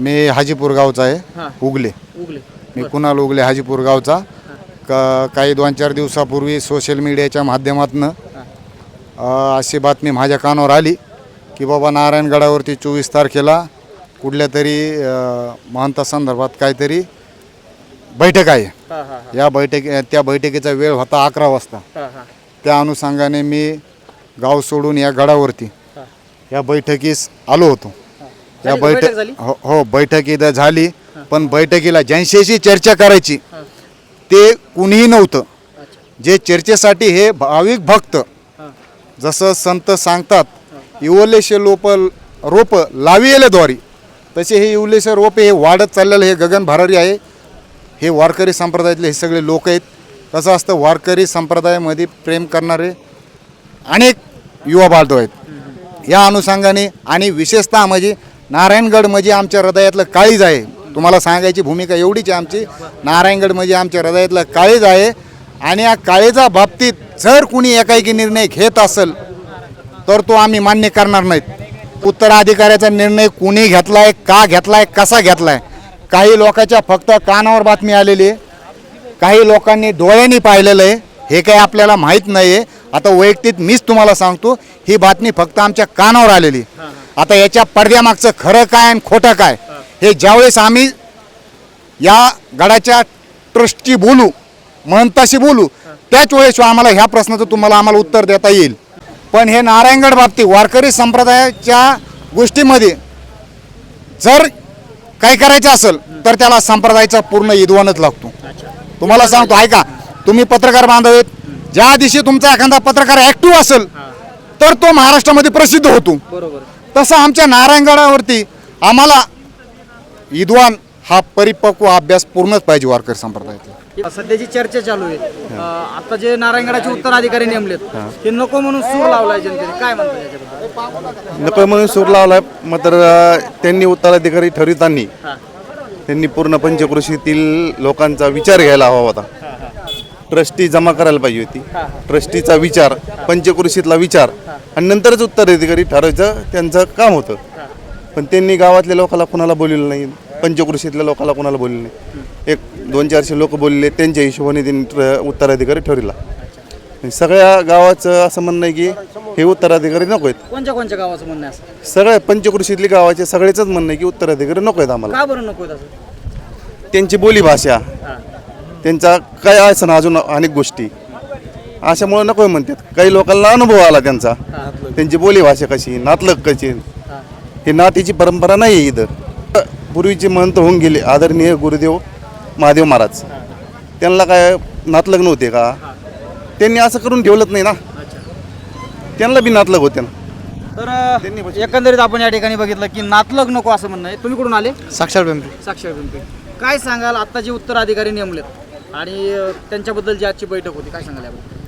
मी हाजीपूर गावचा आहे हां. उगले. उगले. मी कुणाल उगले हाजीपूर गावचा. का काही दोन चार दिवसापूर्वी सोशल मीडियाच्या माध्यमातून अशी बातमी माझ्या कानावर आली की बाबा नारायणगडावरती चोवीस तारखेला कुठल्या तरी अ, महंतासंदर्भात काहीतरी बैठक आहे. हां हां या बैठक त्या बैठकीचा वेळ होता अकरा वाजता. हां हां. त्या अनुषंगाने मी गाव सोडून या गडावरती. या बैठकीस आलो होतो. या झाली का? बैठक झाली? हो हो बैठक इथं झाली पण बैठकीला ज्यांच्याशी चर्चा करायची ते कुणीही नव्हतं. अच्छा. जे चर्चेसाठी हे भाविक भक्त हां. जसं संत सांगतात इवलेशे लोप रोप लाविलेद्वारी तसे हे इवलेशे रोपे हे वाढत चाललेलं हे गगन भरारी आहे. हे वारकरी संप्रदायातले हे सगळे लोक आहेत. कसं असतं वारकरी संप्रदायामध्ये प्रेम करणारे अनेक युवा बांधव आहेत. या अनुषंगाने आणि विशेषतः म्हणजे नारायणगड म्हणजे आमच्या हृदयातलं काळीज आहे. तुम्हाला सांगायची भूमिका एवढीच आहे आमची. नारायणगड म्हणजे आमच्या हृदयातलं काळीज आहे. आणि या काळेजा बाबतीत जर कुणी एकाएकी निर्णय घेत असेल तर तो आम्ही मान्य करणार नाहीत. उत्तराधिकाऱ्याचा निर्णय कुणी घेतला आहे का घेतला आहे कसा घेतला आहे काही लोकांच्या फक्त कानावर बातमी आलेली आहे. काही लोकांनी डोळ्यांनी पाहिलेलं आहे. हे काही आपल्याला माहीत नाही आहे आता वैयक्तिक मीच तुम्हाला सांगतो ही बातमी फक्त आमच्या कानावर आलेली आता याच्या पडद्यामागचं खरं काय आणि खोटं काय? हे ज्यावेळेस आम्ही या गडाच्या ट्रस्टची बोलू महंताशी बोलू त्याच वेळेस आम्हाला ह्या प्रश्नाचं तुम्हाला आम्हाला उत्तर देता येईल. पण हे नारायणगड बाबतीत वारकरी संप्रदायाच्या गोष्टीमध्ये जर काही करायचं असेल तर त्याला संप्रदायाचा पूर्ण इदवानच लागतो. तुम्हाला सांगतो ऐका तुम्ही पत्रकार बांधव ज्या दिवशी तुमचा एखादा पत्रकार ऍक्टिव्ह असेल तर तो महाराष्ट्रामध्ये प्रसिद्ध होतो. बरोबर. तसं आमच्या नारायणगडावरती आम्हाला विद्वान हा परिपक्व अभ्यास पूर्णच पाहिजे वारकरी संप्रदायातला. सध्याची चर्चा चालू आहे. अं, आता जे नारायणगडाचे उत्तराधिकारी नेमलेत हे. नको म्हणून सूर लावलाय जनतेने. काय म्हणतात याच्याबद्दल? नको म्हणून सूर लावलाय मात्र अ, त्यांनी उत्तराधिकारी ठरविताना त्यांनी पूर्ण पंचकृषीतील लोकांचा विचार घ्यायला हवा होता. ट्रस्टी जमा करायला पाहिजे होती. ट्रस्टीचा विचार पंचकृषीतला विचार आणि नंतरच उत्तराधिकारी ठरवायचं त्यांचं काम होतं. पण त्यांनी गावातल्या लोकांना कोणाला बोललेलं नाही. पंचकृषीतल्या लोकांना कोणाला बोलले नाही. एक दोन चारशे लोक बोलले त्यांच्या हिशोबाने त्यांनी ट्र- उत्तराधिकारी ठरविला. सगळ्या गावाचं असं म्हणणं आहे की हे उत्तराधिकारी नको आहेत. कोणत्या कोणत्या गावाचं म्हणणं आहे सगळ्या पंचकृषीतली गावाचे सगळेच म्हणणं आहे की उत्तराधिकारी नको आहेत आम्हाला. का बरं नको त्यांची बोलीभाषा त्यांचा काय असं ना अजून अनेक गोष्टी. अशामुळे नको आहे म्हणतात. काही लोकांना अनुभव आला त्यांचा. त्यांची बोलीभाषा कशी नातलग कशी. हां नातीची परंपरा नाही आहे इथं. पूर्वीचे महंत होऊन गेले. आदरणीय गुरुदेव महादेव महाराज. त्यांना काय नातलग नव्हते का? त्यांनी असं करून ठेवलंच नाही ना. त्यांना बी नातलग होते ना. तर एकंदरीत आपण या ठिकाणी बघितलं की नातलग नको असं म्हणणं आहे. तुम्ही कुठून आले? साक्षात पिंपरी. साक्षर पिंपरी. काय सांगाल? आता जे उत्तराधिकारी नेमलेत. आणि त्यांच्याबद्दल जी आजची बैठक होती काय सांगाल याबद्दल?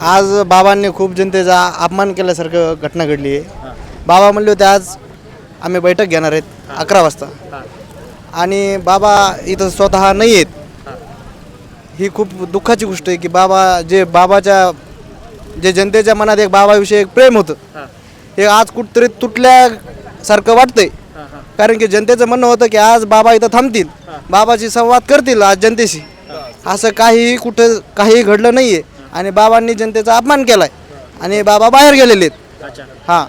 आज बाबांनी खूप जनतेचा अपमान केल्यासारखं घटना घडली आहे. बाबा म्हणले होते आज आम्ही बैठक घेणार आहेत अकरा वाजता. आणि बाबा इथं स्वतः नाही आहेत. ही. खूप दुःखाची गोष्ट आहे की बाबा जे बाबाच्या जे जनतेच्या मनात एक बाबाविषयी एक प्रेम होतं हां. आज कुठतरी तुटल्यासारखं वाटतंय. कारण की जनतेचं म्हणणं होतं की आज बाबा इथं थांबतील. बाबाशी संवाद करतील आज जनतेशी. असं काहीही कुठं काहीही घडलं नाही आहे आणि बाबांनी जनतेचा अपमान केलाय. आणि बाबा बाहेर गेलेले आहेत. अच्छा. हां.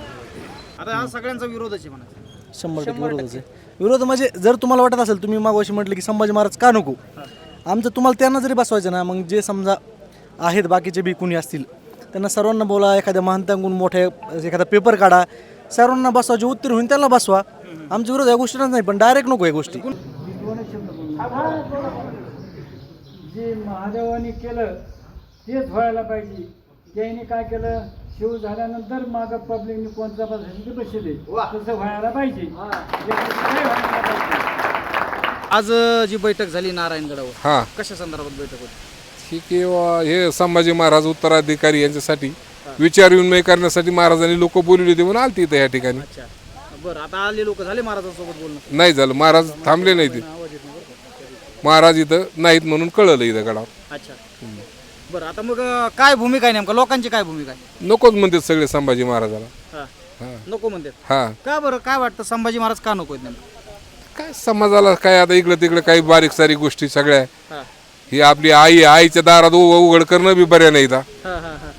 आता हा सगळ्यांचा विरोधच आहे म्हणा शंभर टक्के विरोधच आहे. विरोध म्हणजे जर तुम्हाला वाटत असेल तुम्ही मागवाशी म्हटलं की संभाजी महाराज का नको? आमचं तुम्हाला त्यांना जरी बसवायचं ना मग जे समजा आहेत बाकीचे बी कुणी असतील त्यांना सर्वांना बोला एखाद्या महंतांकडून मोठे एखादा पेपर काढा. सर्वांना बसवा जे उत्तर होईल त्याला बसवा. आमच्या विरोध या गोष्टींनाच नाही पण डायरेक्ट नको या गोष्टी. जे महादेवाने केलं तेच व्हायला पाहिजे. त्याने काय केलं? शिव झाल्यानंतर मागं पब्लिकने कोणता ते बसले तसं व्हायला पाहिजे. आज जी बैठक झाली नारायणगडावर हां. कशा संदर्भात बैठक होती? ही किंवा हे संभाजी महाराज उत्तराधिकारी यांच्यासाठी विचार विनिमय करण्यासाठी महाराजांनी लोक बोलवली होती म्हणून आलती इथं या ठिकाणी. अच्छा. बरं आता आले लोक झाले महाराजांसोबत बोलणं? नाही झालं. महाराज थांबले नाही ते. महाराज इथं नाहीत म्हणून कळलं इथं गडावर अच्छा. बरं आता मग अं, काय भूमिका आहे नेमका? लोकांची काय भूमिका आहे? नकोच म्हणतात सगळे संभाजी महाराजाला. हां. हां. नको म्हणतात? हां. का बरं? काय वाटतं? संभाजी महाराज का नको आहेत नेमकं? काय समाजाला काय आता इकडे तिकडे काही बारीक सारीक गोष्टी सगळ्या हा. ही आपली आई आहे. आईच्या दारात उ- उघड करणं बी बऱ्या नाही इथं. हा हा हा.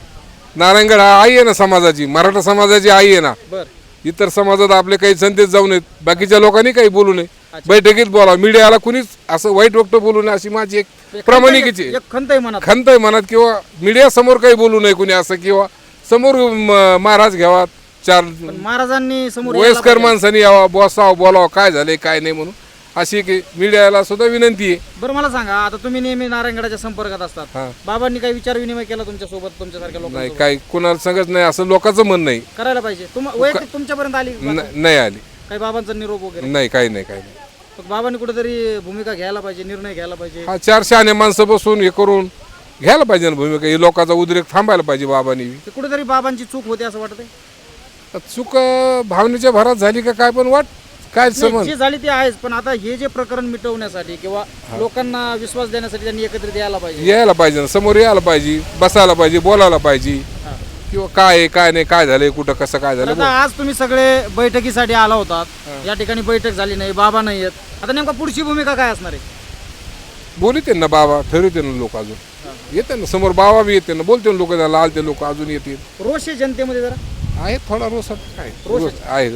नारायणगड हा आई आहे ना समाजाची. मराठा समाजाची आई आहे ना. बर. इतर समाजात आपले काही संदेश जाऊ नयेत. बाकीच्या लोकांनी काही बोलू नये. बैठकीत बोला मीडियाला कुणीच असं वाईट वक्त बोलू नये अशी माझी एक प्रामाणिकीची. एक खंत आहे मनात खंत आहे मनात किंवा मीडिया समोर काही बोलू नये कुणी असं किंवा समोर म- महाराज घ्यावा चार पण महाराजांनी समोर यायला वयस्कर पाहिजे. माणसांनी यावा बसावं बोलावं काय झालंय काय नाही म्हणून. अशी की मीडियाला सुद्धा विनंती आहे. बरं मला सांगा आता तुम्ही नेहमी नारायणगडाच्या संपर्कात असतात. हा. बाबांनी काही विचार विनिमय केला तुमच्यासोबत तुमच्यासारख्या नाही लोकांना काही कुणाला सांगत नाही असं लोकांचं मन नाही. करायला पाहिजे. तुम वैयक्तिक तुमच्यापर्यंत आली न- नाही आली. काही बाबांचा निरोप वगैरे? नाही काही नाही काही नाही. मग बाबांनी कुठेतरी भूमिका घ्यायला पाहिजे निर्णय घ्यायला पाहिजे? हा चार शहाणे माणसं बसून हे करून घ्यायला पाहिजे ना भूमिका. हे लोकांचा उद्रेक थांबायला पाहिजे बाबांनी. ते कुठेतरी बाबांची चूक होते असं वाटतंय? चूक अं, भावनेच्या भरात झाली का काय पण वाट काय समज. जी झाली ती आहेच पण आता हे जे प्रकरण मिटवण्यासाठी किंवा लोकांना विश्वास देण्यासाठी त्यांनी एकत्रित यायला पाहिजे. यायला पाहिजे ना समोर यायला पाहिजे बसायला पाहिजे बोलायला पाहिजे. किंवा काय आहे काय नाही काय झालंय कुठं कसं काय झालं आता आज तुम्ही सगळे बैठकीसाठी आला होतात. या ठिकाणी बैठक झाली नाही बाबा नाही आहेत. आता नेमका पुढची भूमिका काय असणार आहे? बोलते ना बाबा ठरवते ना लोक अजून. येते ना समोर बाबा बी येते ना बोलते ना लोक लाल ते लोक अजून येतील. रोष आहे जनतेमध्ये जरा. आहे थोडा रोस काय? रोष आहे.